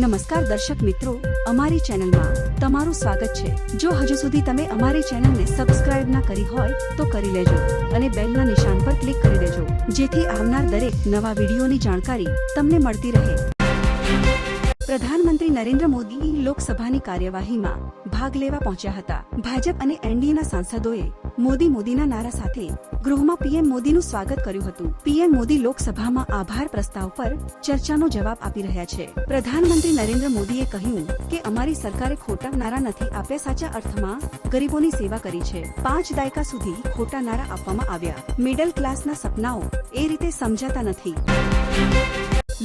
નમસ્કાર દર્શક મિત્રો, અમારી ચેનલમાં તમારું સ્વાગત છે. જો હજુ સુધી તમે અમારી ચેનલને સબસ્ક્રાઇબ ના કરી હોય, તો કરી લેજો અને બેલના નિશાન પર ક્લિક કરી દેજો, જેથી આવનાર દરેક નવા વિડીયોની જાણકારી તમને મળતી રહે. પ્રધાનમંત્રી નરેન્દ્ર મોદી લોકસભાની કાર્યવાહીમાં ભાગ લેવા પહોંચ્યા હતા. ભાજપ અને એનડીએના સાંસદોએ મોદી મોદીના નારા સાથે ગૃહમાં પીએમ મોદીનું સ્વાગત કર્યું હતું. પીએમ મોદી લોકસભામાં આભાર પ્રસ્તાવ પર ચર્ચાનો જવાબ આપી રહ્યા છે. પ્રધાનમંત્રી નરેન્દ્ર મોદીએ કહ્યું કે અમારી સરકારે ખોટા નારા નથી આપ્યા સાચા અર્થમાં ગરીબોની સેવા કરી છે. પાંચ દાયકા સુધી ખોટા નારા આપવામાં આવ્યા. મિડલ ક્લાસના સપનાઓ એ રીતે સમજાતા નથી.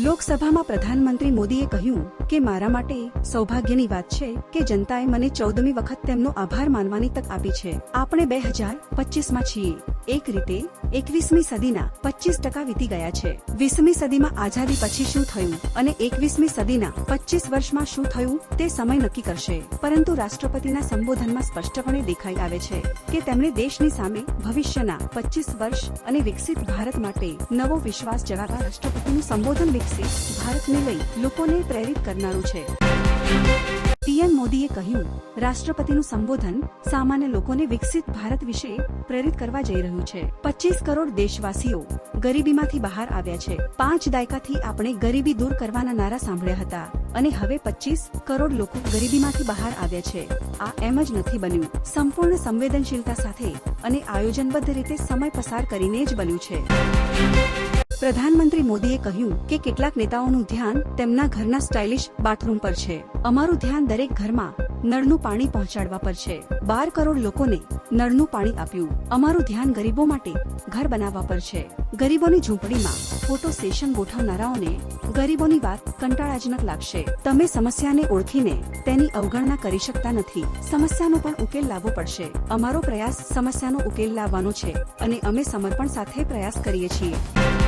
લોકસભામાં પ્રધાનમંત્રી મોદીએ કહ્યું કે મારા માટે સૌભાગ્યની વાત છે કે જનતાએ મને ચૌદમી વખત તેમનો આભાર માનવાની તક આપી છે. આપણે બે હજાર પચીસમાં છીએ. એક રીતે, એકવીસમી સદીના પચીસ ટકા વીતી ગયા છે. વીસમી સદીમાં આઝાદી પછી શું થયું અને એકવીસમી સદીના પચીસ વર્ષમાં શું થયું તે સમય નક્કી કરશે. પરંતુ રાષ્ટ્રપતિના સંબોધનમાં સ્પષ્ટપણે દેખાઈ આવે છે કે તેમણે દેશની સામે ભવિષ્યના પચીસ વર્ષ અને વિકસિત ભારત માટે નવો વિશ્વાસ જગાવવા રાષ્ટ્રપતિનું સંબોધન વિકસિત ભારતને લઈ લોકોને પ્રેરિત કરનારું છે. પીએમ મોદીએ કહ્યું, રાષ્ટ્રપતિનું સંબોધન સામાન્ય લોકોને વિકસિત ભારત વિશે પ્રેરિત કરવા જઈ રહ્યું છે. પચીસ કરોડ દેશવાસીઓ ગરીબીમાંથી બહાર આવ્યા છે. પાંચ દાયકાથી આપણે ગરીબી દૂર કરવાના નારા સાંભળ્યા હતા અને હવે પચીસ કરોડ લોકો ગરીબીમાંથી બહાર આવ્યા છે. આ એમ જ નથી બન્યું. સંપૂર્ણ સંવેદનશીલતા સાથે અને આયોજનબદ્ધ રીતે સમય પસાર કરીને જ બન્યું છે. પ્રધાનમંત્રી મોદીએ કહ્યું કે કેટલાક નેતાઓનું ધ્યાન તેમના ઘરના સ્ટાઇલિશ બાથરૂમ પર છે. અમારું ધ્યાન દરેક ઘરમાં નળનું પાણી પહોંચાડવા પર છે. બાર કરોડ લોકોને નળનું પાણી આપ્યું. અમારું ધ્યાન ગરીબો માટે ઘર બનાવવા પર છે. ગરીબોની ઝૂંપડીમાં ફોટો સેશન ગોઠવનારાઓને ગરીબોની વાત કંટાળાજનક લાગશે. તમે સમસ્યાને ઓળખીને તેની અવગણના કરી શકતા નથી. સમસ્યાનો પણ ઉકેલ લાવવો પડશે. અમારો પ્રયાસ સમસ્યાનો ઉકેલ લાવવાનો છે અને અમે સમર્પણ સાથે પ્રયાસ કરીએ છીએ.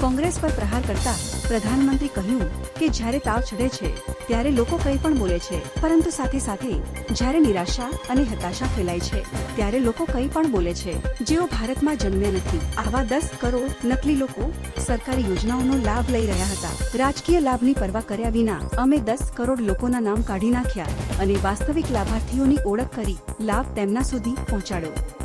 કોંગ્રેસ પર પ્રહાર કરતા પ્રધાનમંત્રી કહ્યું કે જ્યારે તાવ ચડે છે, ત્યારે લોકો કંઈ પણ બોલે છે. પરંતુ સાથે સાથે, જ્યારે નિરાશા અને હતાશા ફેલાય છે, ત્યારે લોકો કંઈ પણ બોલે છે. જેઓ ભારતમાં જન્મ્યા નથી. આવા દસ કરોડ નકલી લોકો સરકારી યોજનાઓનો લાભ લઈ રહ્યા હતા. રાજકીય લાભની પરવા કર્યા વિના, અમે દસ કરોડ લોકોના નામ કાઢી નાખ્યા અને વાસ્તવિક લાભાર્થીઓની ઓળખ કરી, લાભ તેમના સુધી પહોંચાડ્યો.